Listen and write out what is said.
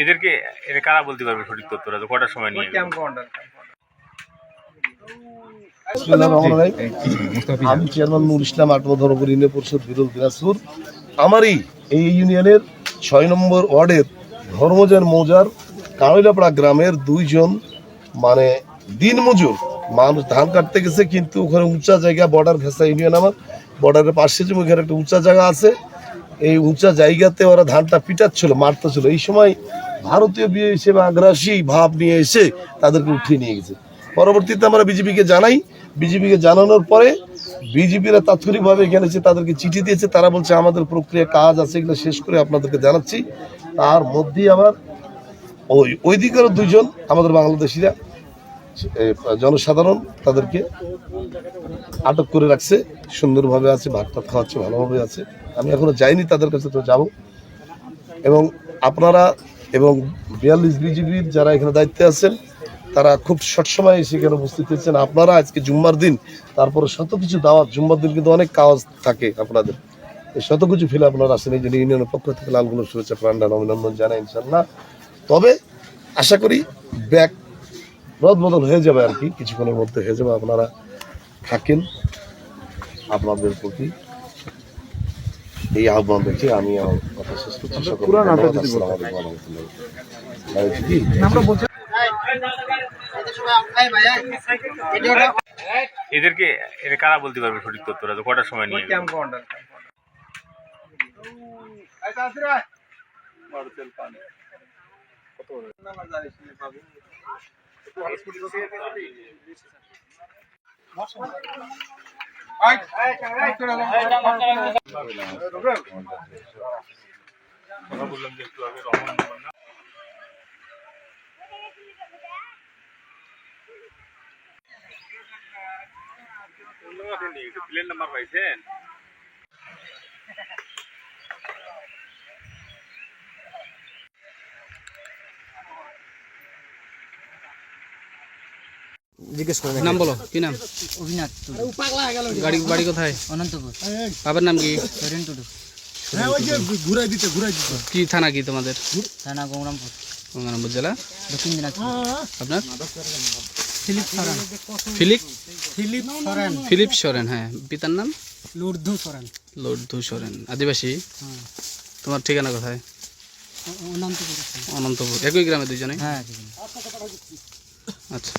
এদেরকে এদের কারা বলতে পারবে সঠিক কটার সময় নিয়ে। আমি চেয়ারম্যান নুর ইসলাম ইউনিয়ন পরিষদ দিনাজপুর। আমারই এই ইউনিয়নের ছয় নম্বর ওয়ার্ডের ধর্মজন মৌজার কাঁড়িলাপাড়া গ্রামের দুইজন মানে দিনমজুর, মানুষ ধান কাটতে গেছে, কিন্তু ওখানে উঁচা জায়গা বর্ডার ঘেঁষা ইউনিয়ন আমার। বর্ডারের পাশে যে ওখানে একটা উঁচা জায়গা আছে এই উঁচা জায়গাতে ওরা ধানটা পিটাচ্ছিল, মারতেছিল। এই সময় ভারতীয় হিসেবে আগ্রাসী ভাব নিয়ে এসে তাদেরকে উঠিয়ে নিয়ে গেছে। পরবর্তীতে আমরা বিজেপিকে জানাই। বিজেপিকে জানানোর পরে বিজেপিরা তাৎক্ষণিকভাবে এখানে এসে তাদেরকে চিঠি দিয়েছে। তারা বলছে, আমাদের প্রক্রিয়া কাজ আছে, এগুলো শেষ করে আপনাদেরকে জানাচ্ছি। তার মধ্যেই আবার ওই ওই দিকেরও দুইজন, আমাদের বাংলাদেশিরা জনসাধারণ তাদেরকে আটক করে রাখছে। সুন্দরভাবে আছে ভাত টাত খাওয়াচ্ছে, ভালোভাবে আছে। আমি এখনও যাইনি তাদের কাছে, তো যাব। এবং আপনারা এবং বিয়াল্লিশ বিজিবির যারা এখানে দায়িত্বে আছেন, তারা খুব শর্ট সময়ে এসে এখানে উপস্থিত হয়েছেন। আপনারা আজকে জুম্মার দিন, তারপরে শত কিছু দাওয়াত, জুম্মার দিন কিন্তু অনেক কাজ থাকে আপনাদের। এই শত কিছু ফেলে আপনারা আসেন, এই জন্য ইউনিয়নের পক্ষ থেকে লালগুলো শুভেচ্ছা প্রাণডান অভিনন্দন জানাই ইনশাল্লাহ তবে আশা করি ব্যাগ রদ বদল হয়ে যাবে আর কি, কিছুক্ষণের মধ্যে হয়ে যাবে। আপনারা থাকেন আপনাদের প্রতি এই আহ্বান রেখে আমি আমার কথা শেষ করছি সকলকে ধন্যবাদ। আসসালামু আলাইকুম ওয়া রাহমাতুল্লাহি। ভাই, কি? এদেরকে এদের কারা বলতে পারবে সঠিক তথ্যটা যে কটার সময় নিয়ে বললাম যে একটু প্লেন নাম্বার পাইছেন? গেল? নাম বলো কি নাম? অভিনাথ গাড়ি বাড়ি কোথায়? অনন্তপুর। বাবার নাম কি? সরেন টুডু। কি থানা কি তোমাদের? থানা গৌরামপুর। গঙ্গারামপুর জেলা? দক্ষিণ দিনাজপুর। আপনার? Philip Soren. Philip? Philip Soren. Philip Soren হ্যাঁ। পিতার নাম? লুর্ধু সরেন। লর্ধু সরেন আদিবাসী? তোমার ঠিকানা কোথায়? অনন্তপুর। অনন্তপুর। একই গ্রামে দুজনে হ্যাঁ আচ্ছা।